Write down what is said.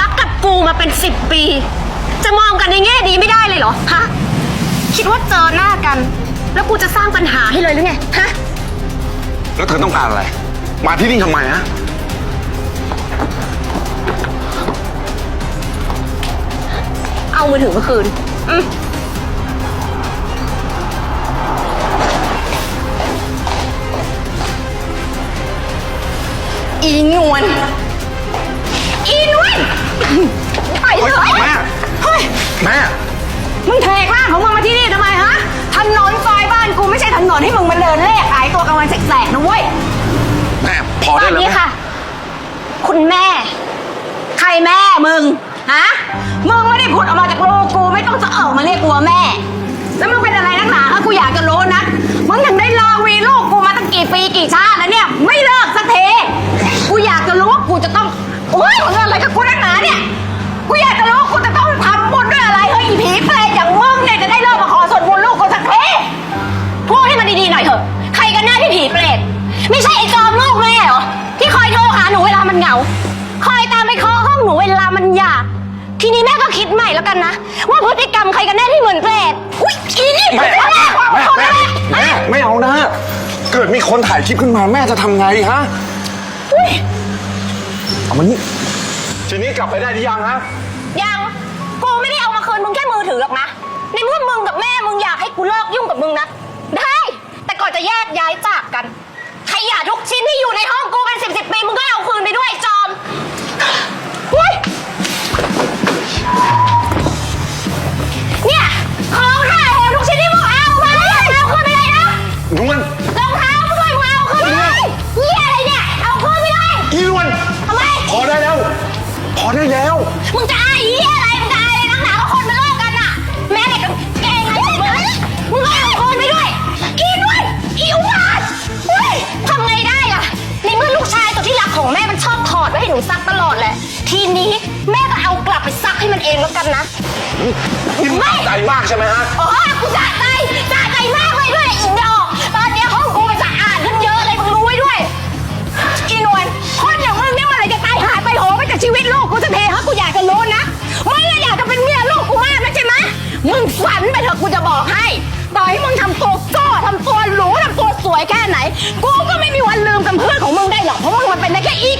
รักกับกูมาเป็นสิบปี จะมองกันในแง่ดีไม่ได้เลยเหรอฮะคิดว่าเจอหน้ากัน แล้วกูจะสร้างปัญหาให้เลยหรือไงฮะแล้วเธอต้องการอะไร มาที่นี่ทำไมฮะ เอามือถือมาคืนอืมอีนวลอีนวล ไปเลยเฮ้ยแม่เฮ้ยแม่มึงเทกร่างของมึงมาที่นี่ทำไมฮะถนนซอยบ้านกูไม่ใช่ถนนให้มึงมาเดินเล่ขายตัวกลางวันแสกๆนะเว้ยแม่พอได้ตอนแล้วนี้แม่ค่ะ คุณแม่ ใครแม่มึงฮะมึงไม่ได้พูดออกมาจากโลกูไม่ต้องจะออกมาเรียกกูว่าแม่ แล้วมึงเป็นอะไรนักหนาคะกูอยากจะรู้นะมึงถึงได้รอวีลูกกูมาตั้งกี่ปีกี่ชาติแล้วเนี่ย ไม่เลิกสักทีกูอยากจะรู้ว่ากูจะต้องโอ๊ยมึงอะไรกับกูนักหนา มันเหงา คอยตามไปเคาะห้องหนูเวลามันอยาก ทีนี้แม่ก็คิดใหม่แล้วกันนะ ว่าพฤติกรรมใครกันแน่ที่เหมือนเปรตอุ้ยอีนี่แม่แม่แม่แม่แม่แม่ไม่เอานะ เกิดมีคนถ่ายคลิปขึ้นมาแม่จะทำไงฮะอุ้ยเอามานี่ทีนี้กลับไปได้หรือยังฮะยังกูไม่ได้เอามาคืนมึงแค่มือถือหรอกนะในเมื่อมึงกับแม่มึงอยากให้กูเลิกยุ่งกับมึงนะได้ แต่ก่อนจะแยกย้ายจากกันข ยะทุกชิ้นที่อยู่ในห้องกูเป็นสิบสิบปีมึงก็เอาคืนไปด้วยจอมอุ้ยเนี่ยของหายทุกชิ้นที่มึงเอามาไม่ได้เอาคืนไปเลยนะนวลรองเท้ามึงด้วยมึงเอาคืนไปเลยเหี้ยอะไรเนี่ยเอาคืนไปเลยอีนวลทำไมพอได้แล้ว พอได้แล้ว มึงจะอายเหี้ยอะไรมึงจะอ ของแม่มันชอบถอดไว้ให้หนูซักตลอดแหละ ทีนี้แม่ก็เอากลับไปซักให้มันเองแล้วกันนะ นี่มึงใจมากใช่ไหมฮะโอ้ยกูสะใจสะใจมากเลยด้วยอีดอก แค่ไหน กูก็ไม่มีวันลืมกับเพื่อนของมึงได้หรอก เพราะมึงมันเป็นได้แค่อีก